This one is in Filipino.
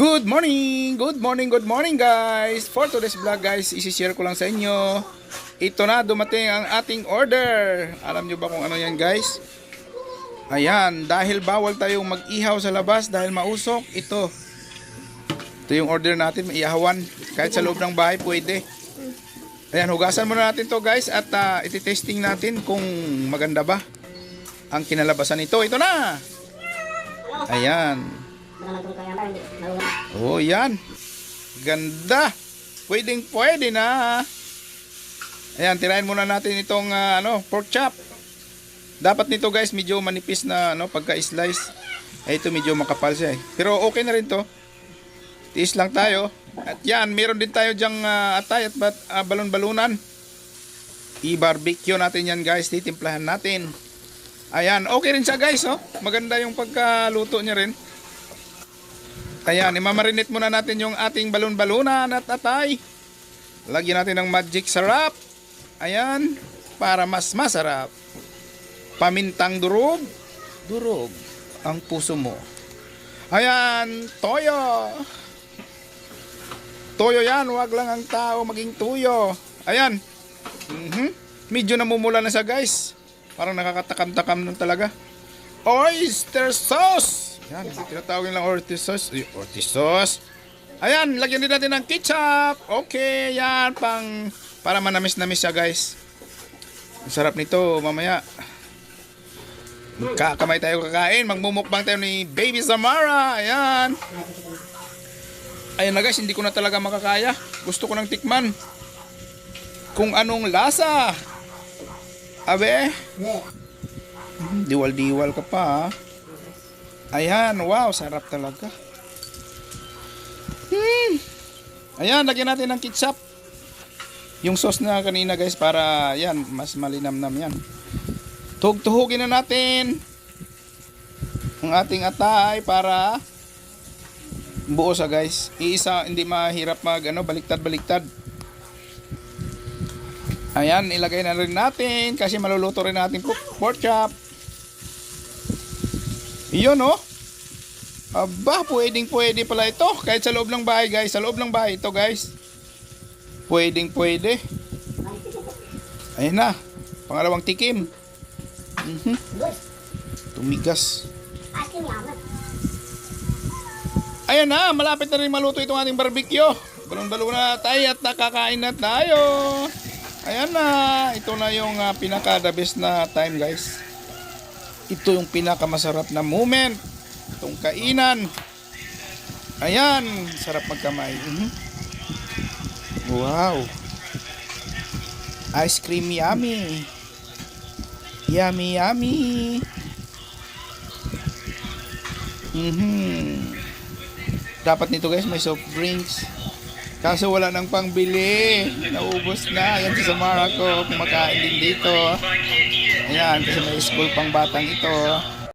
Good morning! Good morning, good morning guys! For today's vlog guys, isi-share ko lang sa inyo. Ito na, dumating ang ating order. Alam nyo ba kung ano yan guys? Ayan, dahil bawal tayong mag-ihaw sa labas dahil mausok, ito. Ito yung order natin, maihawan. Kahit sa loob ng bahay, pwede. Ayan, hugasan muna natin to guys at uh, iti-testing natin kung maganda ba ang kinalabasan nito. Ito na! Ayan. Oh, yan. Ganda. Pwedeng pwede na. Ayan, tirahin muna natin itong ah, ano, pork chop. Dapat nito guys, medyo manipis na ano, pagka-slice. Ay, ito medyo makapal siya eh. Pero okay na rin to. Tiis lang tayo. At yan, meron din tayo dyang ah, atay at bat, ah, balon-balunan. I-barbecue natin yan guys. Titimplahan natin. Ayan, okay rin siya guys. Oh. Maganda yung pagkaluto niya rin. Ayan, imamarinate muna natin yung ating balon-balunan at atay. Lagyan natin ng magic sarap. Ayan, para mas masarap. Pamintang durog. Durog ang puso mo. Ayan, toyo. Toyo yan, wag lang ang tao maging tuyo. Ayan. Mhm. Medyo namumula na siya guys. Parang nakakatakam-takam nun talaga. Oyster sauce! Yan, tinatawag lang oyster sauce. Ay, oyster sauce. Ayan, lagyan din natin ng ketchup. Okay, yan, pang, para manamis-namis siya guys. Ang sarap nito, mamaya. Kakamay tayo kakain. Magmumukbang tayo ni Baby Samara. Ayan. Ayan na guys, hindi ko na talaga makakaya. Gusto ko ng tikman. Kung anong lasa. Abe? Diwal-diwal ka pa ha. Ayan, wow, sarap talaga. Hmm. Ayan, lagyan natin ng ketchup. Yung sauce na kanina guys para yan, mas malinamnam yan. Tugtuhugin na natin ang ating atay para buo sa guys. Iisa, hindi mahirap mag ano, baliktad-baliktad. Ayan, ilagay na rin natin kasi maluluto rin natin po pork chop. Iyon oh. Aba, pwedeng pwede pala ito. Kahit sa loob ng bahay guys. Sa loob ng bahay ito guys. Pwedeng pwede. Ayan na. Pangalawang tikim. Mhm. Tumigas. Ayan na, malapit na rin maluto itong ating barbecue. Balon-balon na tayo at nakakain na tayo. Ayan na, ito na yung uh, pinaka the best na time guys. Ito yung pinakamasarap na moment. Itong kainan. Ayan, sarap magkamay. Mhm. Wow. Ice cream yummy. Yummy, yummy. Mhm. Dapat nito guys, may soft drinks. Kaso wala nang pangbili. Naubos na. Yan si Samara. Kumakain din dito. Ayan, kasi may school pang batang ito.